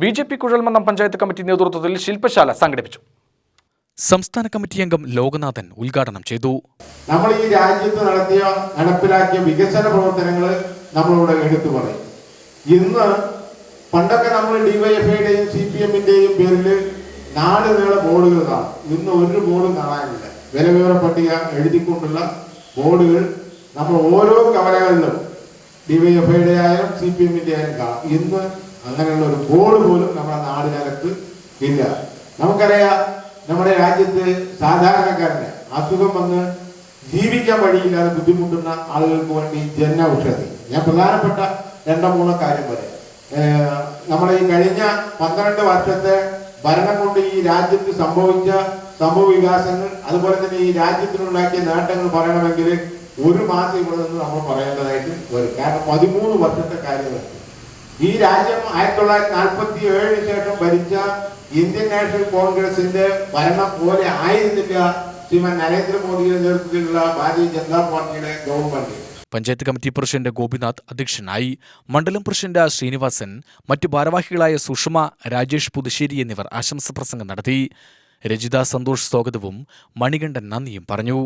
B J P Kuzhalmannam panchayat committee നേതൃത്വത്തിൽ ശില്പശാല സംഘടിപ്പിച്ചു. സംസ്ഥാന കമ്മിറ്റി അംഗം ലോകനാഥൻ ഉദ്ഘാടനം ചെയ്തു. നമ്മൾ ഈ രാജ്യത്ത് നടത്തിയ നടപ്പിലാക്കിയ വികസന പ്രവർത്തനങ്ങൾ നമ്മളിവിടെ എടുത്തു പറയും. ഇന്ന് പണ്ടൊക്കെ നമ്മൾ ഡിവൈഎഫ്ഐയുടെയും സി പി എമ്മിന്റെയും പേരിൽ നാല് നീള ബോർഡുകൾ കാണും. ഇന്ന് ഒരു ബോർഡും കാണാനില്ല. വിലവിവര പട്ടിക എഴുതിക്കൊണ്ടുള്ള ബോർഡുകൾ നമ്മൾ ഓരോ കവലകളിലും ഡിവൈഎഫ്ഐയുടെ ആയാലും സി പി എമ്മിന്റെ ആയാലും കാണാം. ഇന്ന് അങ്ങനെയുള്ള ഒരു ബോർഡ് പോലും നമ്മുടെ നാടിനകത്ത് ഇല്ല. നമുക്കറിയാം നമ്മുടെ രാജ്യത്ത് സാധാരണക്കാരന് അസുഖം വന്ന് ജീവിക്കാൻ വഴിയില്ലാതെ ബുദ്ധിമുട്ടുന്ന ആളുകൾക്ക് വേണ്ടി ജന ഔഷധി ഞാൻ പ്രധാനപ്പെട്ട രണ്ടോ മൂന്നോ കാര്യം പറയാം. നമ്മുടെ ഈ കഴിഞ്ഞ പന്ത്രണ്ട് വർഷത്തെ ഭരണം കൊണ്ട് ഈ രാജ്യത്ത് സംഭവിച്ച സംഭവ വികാസങ്ങൾ അതുപോലെ തന്നെ ഈ രാജ്യത്തിനുണ്ടാക്കിയ നേട്ടങ്ങൾ പറയണമെങ്കിൽ ഒരു മാസം ഇവിടെ നിന്ന് നമ്മൾ പറയേണ്ടതായിട്ട് വരും. കാരണം പതിമൂന്ന് വർഷത്തെ കാര്യങ്ങളുണ്ട് ഈ രാജ്യം ആയിരത്തി തൊള്ളായിരത്തി നാൽപ്പത്തി ഏഴിന് ശേഷം ഭരിച്ച ഇന്ത്യൻ നാഷണൽ കോൺഗ്രസിന്റെ ഭരണം പോലെ ആയിരുന്നില്ല ശ്രീമാൻ നരേന്ദ്രമോദിയുടെ നേതൃത്വത്തിലുള്ള ഭാരതീയ ജനതാ പാർട്ടിയുടെ government panchayat committee president Gopinath അധ്യക്ഷനായി മണ്ഡലം പ്രസിഡന്റ് ശ്രീനിവാസൻ മറ്റു ഭാരവാഹികളായ സുഷമ രാജേഷ് പുതുശ്ശേരി എന്നിവർ ആശംസ പ്രസംഗം നടത്തി. രജിത സന്തോഷ് സ്വാഗതവും മണികണ്ഠൻ നന്ദിയും പറഞ്ഞു.